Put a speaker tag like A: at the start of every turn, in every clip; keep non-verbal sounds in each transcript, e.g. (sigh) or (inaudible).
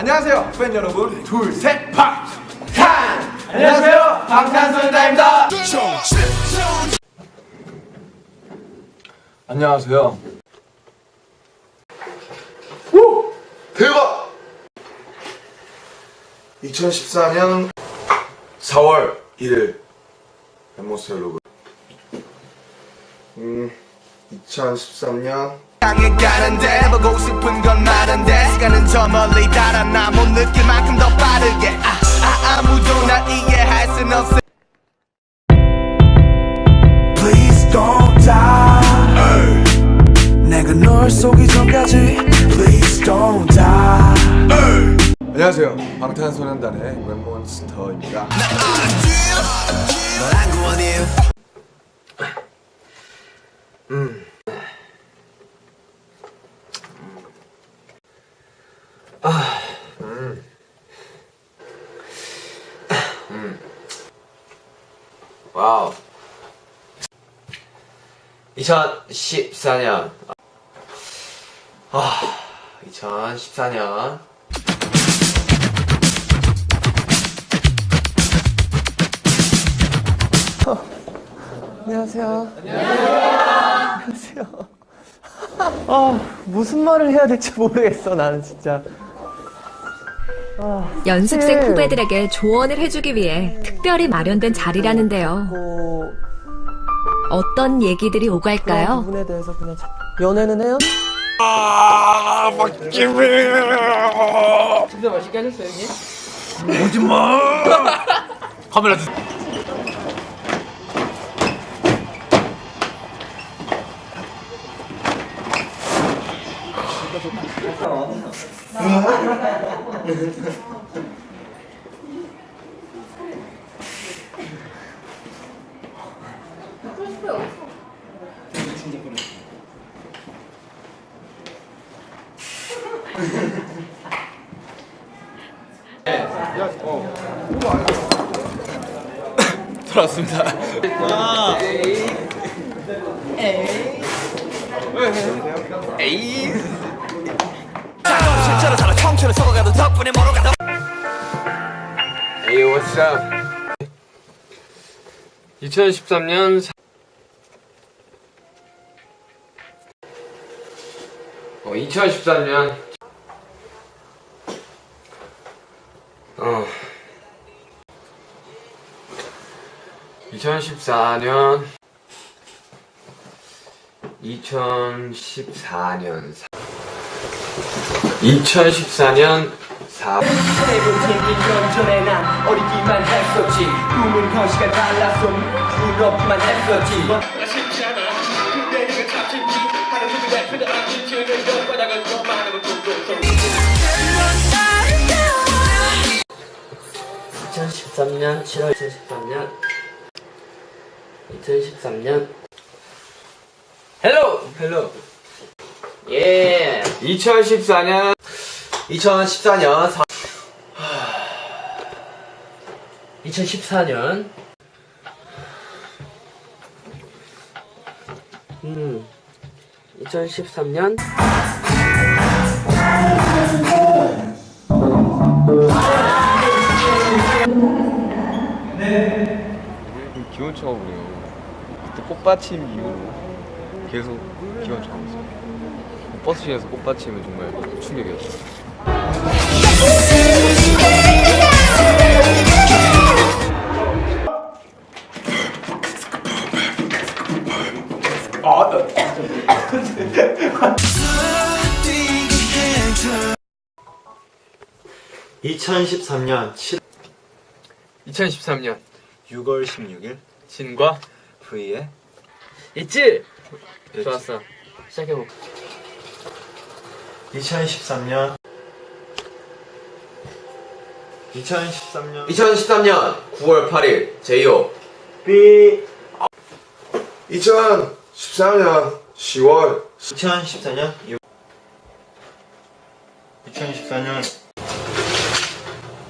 A: 안녕하세요 팬 여러분 둘셋 팍! 칸! 안녕하세요 방탄소년단입니다 안녕하세요
B: 대박! 2014년 4월 1일 엠모스 헬로그 음 2013년
C: 향해 가는데 보고 싶은 건 많은데 시간은 저 멀리 달아나 못 느낄 만큼 더 빠르게. 아, 아 아무도 날 이해할 순 없어 Please don't die. 내가 널 쏘기 전까지 Please don't die.
A: 안녕하세요. 방탄소년단의 웹몬스터입니다
D: 와우. 2014년. 아, 2014년.
E: 무슨 말을 해야 될지 모르겠어 나는 진짜
F: 연습생 후배들에게 조언을 해주기 위해 특별히 마련된 자리라는데요.
E: 뭐
F: 어떤 얘기들이 오갈까요?
E: 부분에 대해서 그냥 자- 연애는 해요? (laughs)
A: 돌아왔습니다
C: 실 제로 살아 청춘을 속아가도 덕분에 멀어가도
D: Hey, what's up? 2013년 어, 2013년 어 2014년 2014년 2014년 4
E: 전에 난 어리기만 했었지. 꿈은 현실과 달랐어 부럽기만 했었지.
D: 삼년 7월 2013년 2013년 헬로 헬로 예 2014년 2014년 4... 2014년. 음 2013년.
A: 기분 좋아버려요. 그때 꽃받침 이후로 계속 기분 좋아졌어요 버스에서 꽃받침은 정말 충격이었어요.
G: (2013년 7월
D: 2013년
G: 6월 16일)
D: 진과
G: V의
D: 있지? 좋았어. 시작해볼까
G: 2013년. 2013년.
D: 2013년 9월 8일 제이홉
G: B
B: 2014년 10월.
G: 2014년 6 2014년.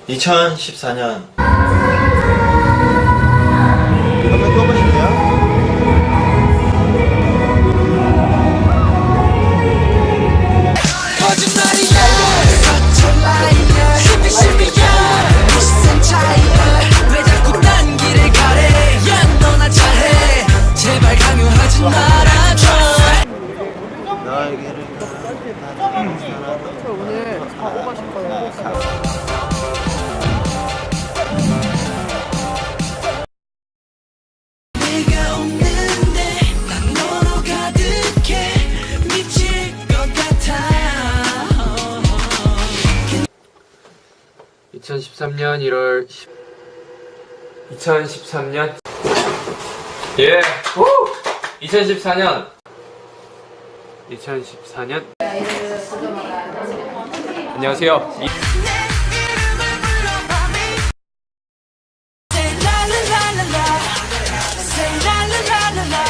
G: 2014년
C: 저
H: 오늘 가고 가실 거예요.
I: 2013년 1월 10... 2013년 예! 오! 2014년 2014년. 안녕하세요. 이-
H: Say la la la la la Say la la la la la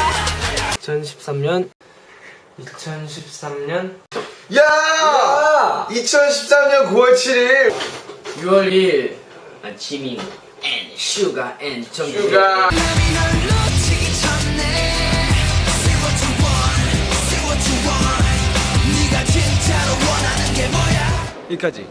I: 2013년 2013년
B: 야! 2013년 9월 7일.
I: 6월 2일 아침이 앤 슈가 앤 정규.
B: 슈가
A: 여기까지